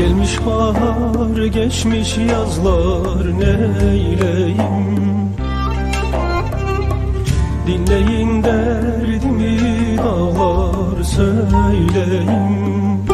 Gelmiş bahar geçmiş yazlar neyleyim Dinleyin derdimi dağlar söyleyim.